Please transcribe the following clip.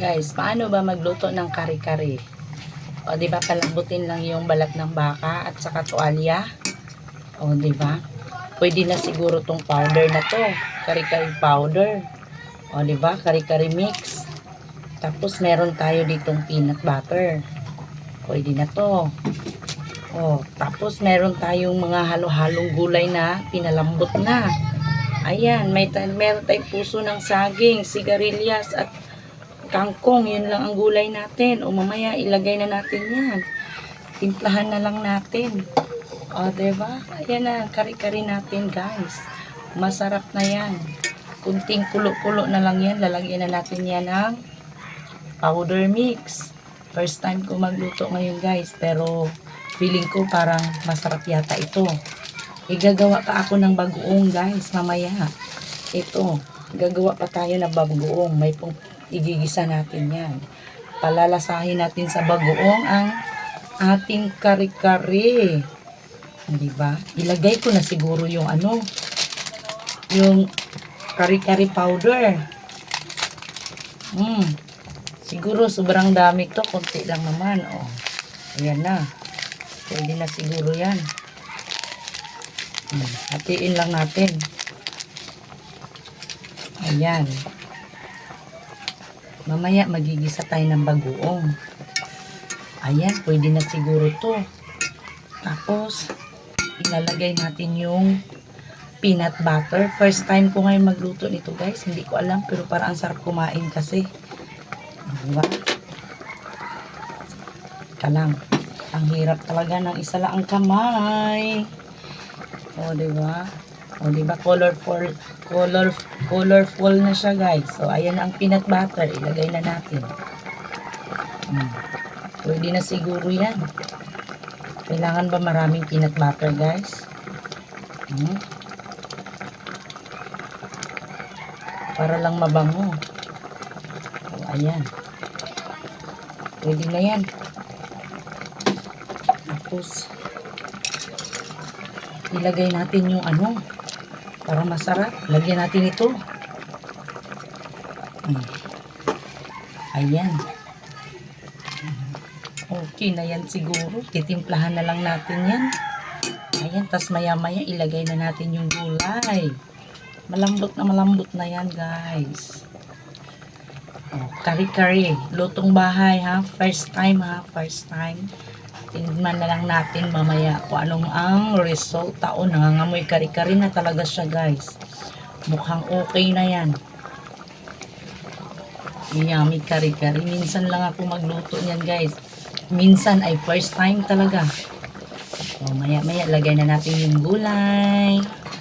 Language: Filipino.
Guys, paano ba magluto ng kare-kare? O, di ba, palambutin lang yung balat ng baka at saka tuwalya. O, di ba? Pwede na siguro tong powder na to. Kare-kare powder. O, di ba? Kare-kare mix. Tapos, meron tayo ditong peanut butter. Pwede na to. O, tapos, meron tayong mga halo-halong gulay na pinalambot na. Ayan, may meron tayong puso ng saging, sigarilyas at kangkong. Yun lang ang gulay natin. O mamaya ilagay na natin yan. Timplahan na lang natin. O, diba? Ayan na, kari-kari natin guys. Masarap na yan. Kunting kulo-kulo na lang yan. Lalagyan na natin yan ng powder mix. First time ko magluto ngayon guys. Pero feeling ko parang masarap yata ito. Igagawa pa ako ng bagoong guys mamaya. Ito, gagawa pa tayo ng bagoong. May pong igigisa natin yan. Palalasahin natin sa bagoong ang ating kare-kare. Di ba? Ilagay ko na siguro yung ano, yung kare-kare powder. Hmm. Siguro sobrang dami to, konti lang naman. Oh. Ayan na. Pwede na siguro yan. Hmm, Hatiin lang natin. Ayan. Mamaya magigisa tayo ng bagoong. Ayan, pwede na siguro to. Tapos, ilalagay natin yung peanut butter. First time ko ngayon magluto nito guys. Hindi ko alam pero parang ang sarap kumain kasi. Diba? Ka lang. Ang hirap talaga ng isa lang ang kamay. O, di ba? O, di ba? Colorful, color, colorful na siya, guys. So, ayan ang peanut butter. Ilagay na natin. Hmm. Pwede na siguro yan. Kailangan ba maraming peanut butter, guys? Hmm. Para lang mabango. O, ayan. Pwede na yan. Tapos, ilagay natin yung ano para masarap. Lagyan natin ito. Hmm. ayan. Okay na yan siguro. Titimplahan na lang natin yan. Ayan tas maya maya ilagay na natin yung gulay. Malambot na malambot na yan guys. Oh, kari kari lutong bahay ha? First time ha? First time Tingnan na lang natin mamaya kung anong ang result. Tao, nangangamoy kari-kari na talaga siya guys. Mukhang okay na yan. Yummy kari-kari. Minsan lang ako magluto niyan guys. Minsan ay first time talaga. So, maya-maya lagay na natin yung gulay.